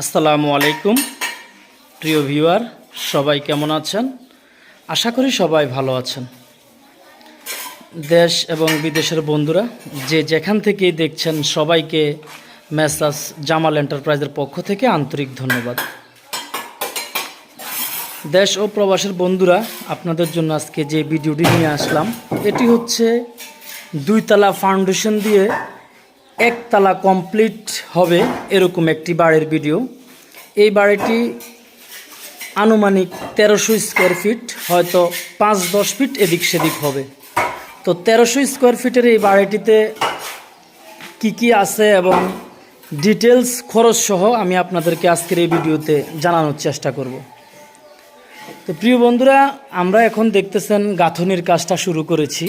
আসসালামু আলাইকুম, প্রিয় ভিউয়ার, সবাই কেমন আছেন? আশা করি সবাই ভালো আছেন। দেশ এবং বিদেশের বন্ধুরা, যে যেখান থেকেই দেখছেন সবাইকে মেসাস জামাল এন্টারপ্রাইজের পক্ষ থেকে আন্তরিক ধন্যবাদ। দেশ ও প্রবাসের বন্ধুরা, আপনাদের জন্য আজকে যে ভিডিওটি নিয়ে আসলাম, এটি হচ্ছে দুইতলা ফাউন্ডেশন দিয়ে একতলা কমপ্লিট হবে এরকম একটি বাড়ির ভিডিও এই বাড়িটি আনুমানিক তেরোশো স্কোয়ার ফিট হয়তো পাঁচ দশ ফিট এদিক সেদিক হবে। তো তেরোশো স্কোয়ার ফিটের এই বাড়িটিতে কি কি আছে এবং ডিটেলস খরচ সহ আমি আপনাদেরকে আজকের এই ভিডিওতে জানানোর চেষ্টা করব। তো প্রিয় বন্ধুরা, আমরা এখন দেখতেছেন গাঁথনির কাজটা শুরু করেছি।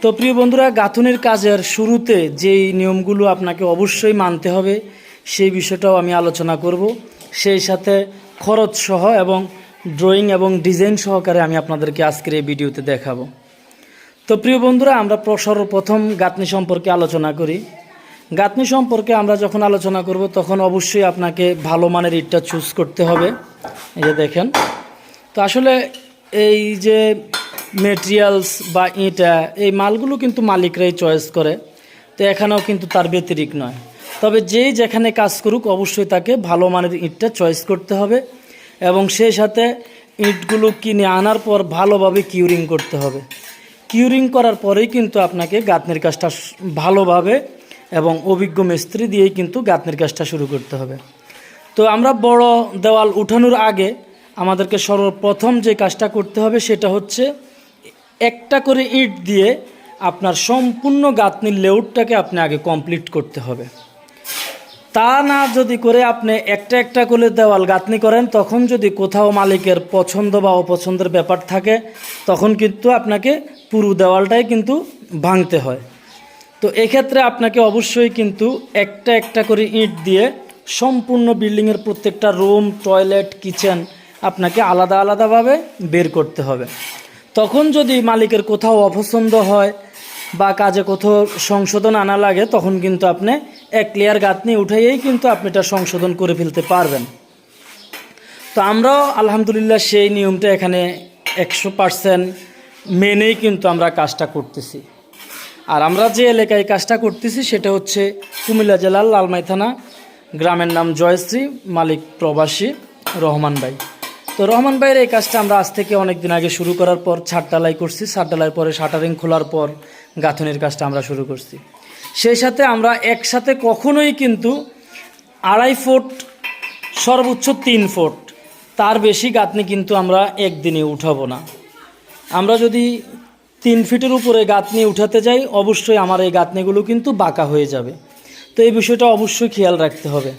তো প্রিয় বন্ধুরা, গাঁথনির কাজের শুরুতে যেই নিয়মগুলো আপনাকে অবশ্যই মানতে হবে, সেই বিষয়টাও আমি আলোচনা করব। সেই সাথে খরচ সহ এবং ড্রয়িং এবং ডিজাইন সহকারে আমি আপনাদেরকে আজকের এই ভিডিওতে দেখাবো। তো প্রিয় বন্ধুরা, আমরা প্র- সর্বপ্রথম গাঁথনি সম্পর্কে আলোচনা করি। গাঁথনি সম্পর্কে আমরা যখন আলোচনা করব, তখন অবশ্যই আপনাকে ভালো মানের ইটটা চুজ করতে হবে। এই যে দেখেন, তো আসলে এই যে মেটেরিয়ালস বা ইটা, এই মালগুলো কিন্তু মালিকরাই চয়েস করে। তো এখানেও কিন্তু তার ব্যতিরিক নয়। তবে যেই যেখানে কাজ করুক, অবশ্যই তাকে ভালো মানের ইটটা চয়েস করতে হবে এবং সেই সাথে ইটগুলো কিনে আনার পর ভালোভাবে কিউরিং করতে হবে। কিউরিং করার পরেই কিন্তু আপনাকে গাঁথনির কাজটা ভালোভাবে এবং অভিজ্ঞ মিস্ত্রি দিয়েই কিন্তু গাঁথনির কাজটা শুরু করতে হবে। তো আমরা বড় দেওয়াল উঠানোর আগে আমাদেরকে সর্বপ্রথম যে কাজটা করতে হবে সেটা হচ্ছে একটা করে ইট দিয়ে আপনার সম্পূর্ণ গাঁথনির লেউটটাকে আপনি আগে কমপ্লিট করতে হবে। তা না যদি করে আপনি একটা একটা করে দেওয়াল গাঁথনি করেন, তখন যদি কোথাও মালিকের পছন্দ বা অপছন্দের ব্যাপার থাকে, তখন কিন্তু আপনাকে পুরো দেওয়ালটাই কিন্তু ভাঙতে হয়। তো এক্ষেত্রে আপনাকে অবশ্যই কিন্তু একটা একটা করে ইট দিয়ে সম্পূর্ণ বিল্ডিংয়ের প্রত্যেকটা রুম, টয়লেট, কিচেন আপনাকে আলাদা আলাদাভাবে বের করতে হবে। তখন যদি মালিকের কোথাও অপছন্দ হয় বা কাজে কোথাও সংশোধন আনা লাগে, তখন কিন্তু আপনি এক লেয়ার গাঁথনি উঠাইয়েই কিন্তু আপনি এটা সংশোধন করে ফেলতে পারবেন। তো আমরাও আলহামদুলিল্লাহ সেই নিয়মটা এখানে একশো পার্সেন্ট মেনেই কিন্তু আমরা কাজটা করতেছি। আর আমরা যে এলাকায় কাজটা করতেছি, সেটা হচ্ছে কুমিল্লা জেলার লালমাই থানা গ্রামের নাম জয়শ্রী, মালিক প্রবাসী রহমান ভাই। তো রহমান ভাইয়ের এই কাজটা আমরা আজ থেকে অনেক দিন আগে শুরু করার পর ছাদডালাই করছি। ছাদডালাই পরে শাটারিং খোলার পর গাঁথনির কাজটা আমরা শুরু করছি। সেই সাথে আমরা একসাথে কখনোই কিন্তু আড়াই ফুট, সর্বোচ্চ তিন ফুট, তার বেশি গাঁথনি কিন্তু আমরা একদিনে উঠাবো না। আমরা যদি তিন ফিটের উপরে গাঁথনি উঠাতে যাই, অবশ্যই আমার এই গাঁথনিগুলো কিন্তু বাঁকা হয়ে যাবে। তো এই বিষয়টা অবশ্যই খেয়াল রাখতে হবে।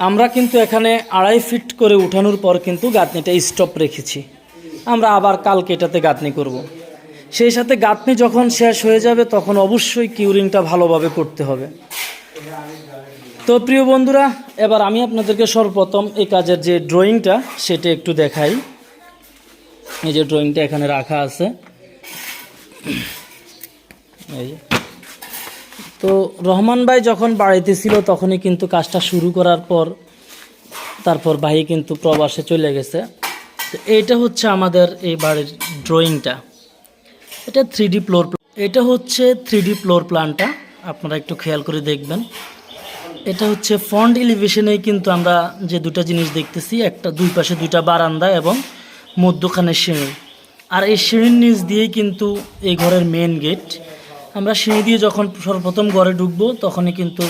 আমরা কিন্তু এখানে আড়াই ফিট করে উঠানোর পর কিন্তু গাঁথনিটা স্টপ রেখেছি আমরা আবার কালকে এটাতে গাঁথনি করব। সেই সাথে গাঁথনি যখন শেষ হয়ে যাবে তখন অবশ্যই কিউরিংটা ভালোভাবে করতে হবে তো প্রিয় বন্ধুরা, এবার আমি আপনাদেরকে সর্বপ্রথম এই কাজের যে ড্রয়িংটা সেটা একটু দেখাই এই যে ড্রয়িংটা এখানে রাখা আছে এই। তো রহমান ভাই যখন বাড়িতে ছিল, তখনই কিন্তু কাজটা শুরু করার পর, তারপর ভাই কিন্তু প্রবাসে চলে গেছে। তো এইটা হচ্ছে আমাদের এই বাড়ির ড্রয়িংটা এটা থ্রি ফ্লোর এটা হচ্ছে থ্রি ফ্লোর প্ল্যানটা আপনারা একটু খেয়াল করে দেখবেন। এটা হচ্ছে ফ্রন্ট এলিভেশনেই কিন্তু আমরা যে দুটো জিনিস দেখতেছি, একটা দুই পাশে দুইটা বারান্দা এবং মধ্যখানে সিঁড়ি। আর এই সিঁড়ির নিচ দিয়েই কিন্তু এই ঘরের মেন গেট আমরা সিঁড়ি দিয়ে যখন সর্বপ্রথম ঘরে ঢুকবো, তখনই কিন্তু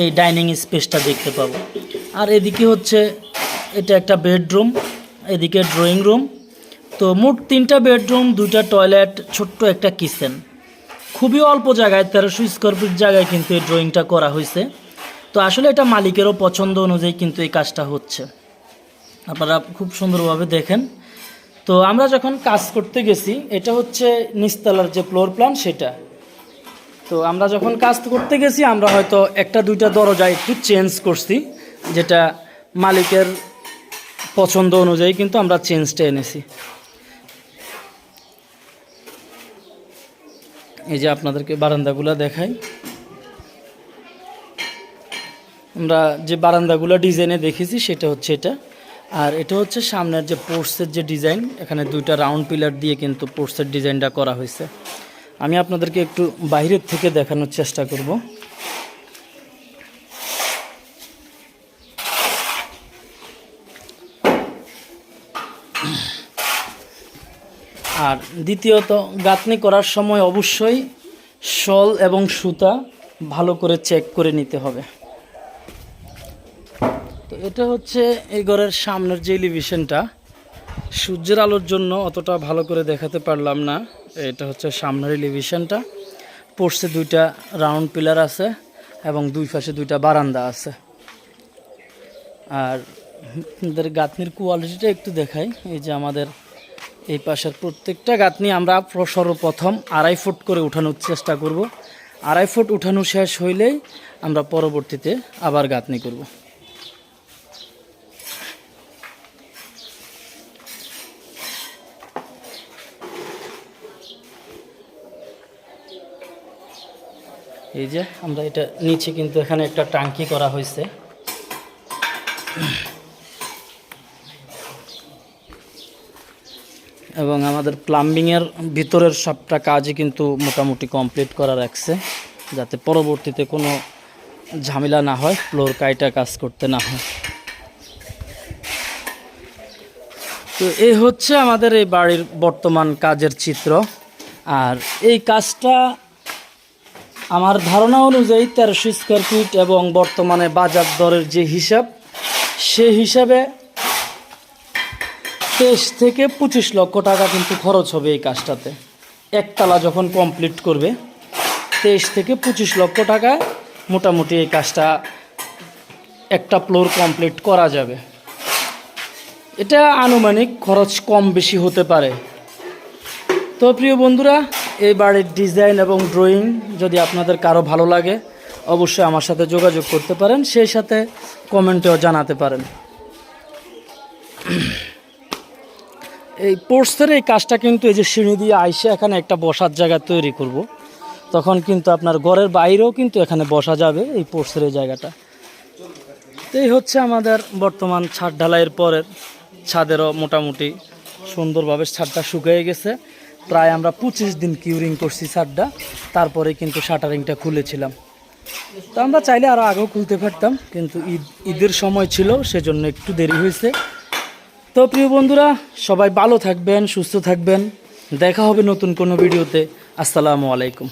এই ডাইনিং স্পেসটা দেখতে পাবো। আর এদিকে হচ্ছে এটা একটা বেডরুম, এদিকে ড্রয়িং রুম। তো মোট তিনটা বেডরুম, দুইটা টয়লেট, ছোট্ট একটা কিচেন। খুবই অল্প জায়গায়, তেরোশো স্কোয়ার ফিট জায়গায় কিন্তু এই ড্রয়িংটা করা হয়েছে। তো আসলে এটা মালিকেরও পছন্দ অনুযায়ী কিন্তু এই কাজটা হচ্ছে। আপনারা খুব সুন্দরভাবে দেখেন। তো আমরা যখন কাজ করতে গেছি, এটা হচ্ছে নিচতলার যে ফ্লোর প্ল্যান সেটা। তো আমরা যখন কাজ করতে গেছি, আমরা হয়তো একটা দুইটা দরজা একটু চেঞ্জ করছি, যেটা মালিকের পছন্দ অনুযায়ী কিন্তু আমরা চেঞ্জটা এনেছি। এই যে আপনাদেরকে বারান্দাগুলো দেখাই। আমরা যে বারান্দাগুলো ডিজাইনে দেখেছি, সেটা হচ্ছে এটা। আর এটা হচ্ছে সামনের যে পোর্টসের যে ডিজাইন, এখানে দুইটা রাউন্ড পিলার দিয়ে কিন্তু পোর্টসের ডিজাইনটা করা হয়েছে। আমি আপনাদেরকে একটু বাইরের থেকে দেখানোর চেষ্টা করব। আর দ্বিতীয়ত, গাঁথনি করার সময় অবশ্যই শল এবং সুতা ভালো করে চেক করে নিতে হবে। তো এটা হচ্ছে এই ঘরের সামনের যে এলিভিশনটা। সূর্যের আলোর জন্য অতটা ভালো করে দেখাতে পারলাম না। এটা হচ্ছে সামনের এলিভেশনটা পোর্সে দুইটা রাউন্ড পিলার আছে এবং দুই পাশে দুইটা বারান্দা আছে। আর আমাদের গাঁথনির কোয়ালিটিটা একটু দেখাই। এই যে আমাদের এই পাশের প্রত্যেকটা গাঁথনি আমরা সর্বপ্রথম আড়াই ফুট করে উঠানোর চেষ্টা করব। আড়াই ফুট উঠানো শেষ হইলেই আমরা পরবর্তীতে আবার গাঁথনি করব। এই যে, আমরা এটা নিচে কিন্তু এখানে একটা টাঙ্কি করা হয়েছে। এবং আমাদের প্লাম্বিংয়ের ভিতরের সবটা কাজই কিন্তু মোটামুটি কমপ্লিট করা রাখছে, যাতে পরবর্তীতে কোনো ঝামেলা না হয়, ফ্লোর কাইটা কাজ করতে না হয়। তো এই হচ্ছে আমাদের এই বাড়ির বর্তমান কাজের চিত্র। আর এই কাজটা আমার ধারণা অনুযায়ী তেরোশো স্কোয়ার ফিট এবং বর্তমানে বাজার দরের যে হিসাব, সে হিসাবে তেইশ থেকে পঁচিশ লক্ষ টাকা কিন্তু খরচ হবে এই কাজটাতে। একতলা যখন কমপ্লিট করবে, তেইশ থেকে পঁচিশ লক্ষ টাকা মোটামুটি এই কাজটা একটা ফ্লোর কমপ্লিট করা যাবে। এটা আনুমানিক খরচ কম বেশি হতে পারে। তো প্রিয় বন্ধুরা এই বাড়ির ডিজাইন এবং ড্রয়িং যদি আপনাদের কারও ভালো লাগে, অবশ্যই আমার সাথে যোগাযোগ করতে পারেন, সেই সাথে কমেন্টেও জানাতে পারেন। এই পোর্টসের এই কাজটা কিন্তু এই যে সিঁড়ি দিয়ে আইসে এখানে একটা বসার জায়গা তৈরি করব। তখন কিন্তু আপনার ঘরের বাইরেও কিন্তু এখানে বসা যাবে এই পোর্টসের এই জায়গাটা। এই হচ্ছে আমাদের বর্তমান ছাদ ঢালাইয়ের পরের ছাদেরও মোটামুটি সুন্দরভাবে ছাদটা শুকিয়ে গেছে। প্রায় আমরা পঁচিশ দিন কিউরিং করছি সারটা তারপরে কিন্তু শাটারিংটা খুলেছিলাম। তো আমরা চাইলে আরও আগেও খুলতে পারতাম, কিন্তু ঈদ, ঈদের সময় ছিল, সেজন্য একটু দেরি হয়েছে। তো প্রিয় বন্ধুরা, সবাই ভালো থাকবেন, সুস্থ থাকবেন। দেখা হবে নতুন কোনো ভিডিওতে। আসসালামু আলাইকুম।